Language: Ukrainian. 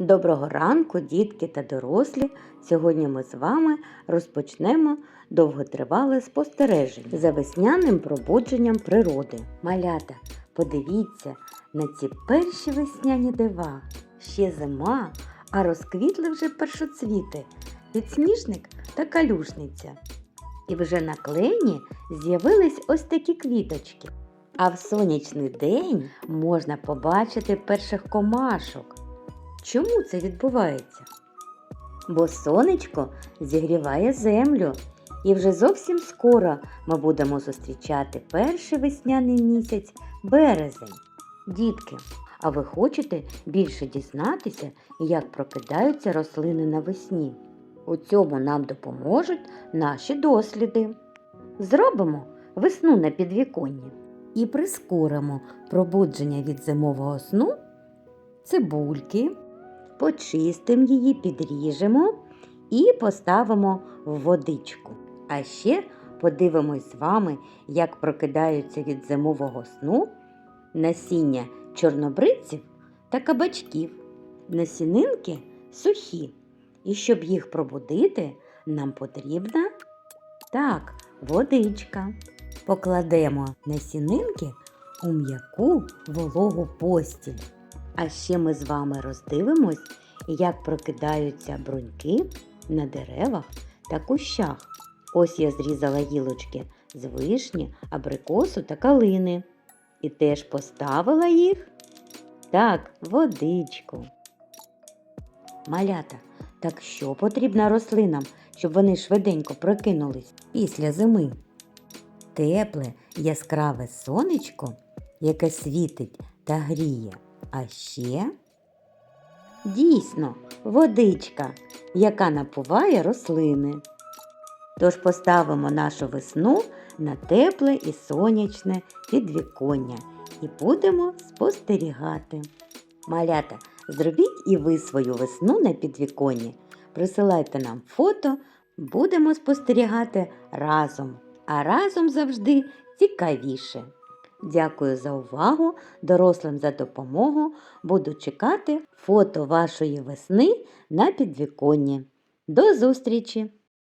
Доброго ранку, дітки та дорослі. Сьогодні ми з вами розпочнемо довготривале спостереження за весняним пробудженням природи. Малята, подивіться на ці перші весняні дива. Ще зима, а розквітли вже першоцвіти, підсніжник та калюшниця. І вже на клені з'явились ось такі квіточки. А в сонячний день можна побачити перших комашок. Чому це відбувається? Бо сонечко зігріває землю, і вже зовсім скоро ми будемо зустрічати перший весняний місяць березень. Дітки, а ви хочете більше дізнатися, як прокидаються рослини навесні? У цьому нам допоможуть наші досліди. Зробимо весну на підвіконні і прискоримо пробудження від зимового сну цибульки, почистимо її, підріжемо і поставимо в водичку. А ще подивимось з вами, як прокидаються від зимового сну насіння чорнобриців та кабачків. Насінинки сухі. І щоб їх пробудити, нам потрібна так, водичка. Покладемо насінинки у м'яку вологу постіль. А ще ми з вами роздивимось, як прокидаються бруньки на деревах та кущах. Ось я зрізала гілочки з вишні, абрикосу та калини. І теж поставила їх так, водичку. Малята, так що потрібно рослинам, щоб вони швиденько прокинулись після зими? Тепле, яскраве сонечко, яке світить та гріє. А ще дійсно водичка, яка напуває рослини. Тож поставимо нашу весну на тепле і сонячне підвіконня і будемо спостерігати. Малята, зробіть і ви свою весну на підвіконні. Присилайте нам фото, будемо спостерігати разом, а разом завжди цікавіше. Дякую за увагу, дорослим за допомогу. Буду чекати фото вашої весни на підвіконні. До зустрічі!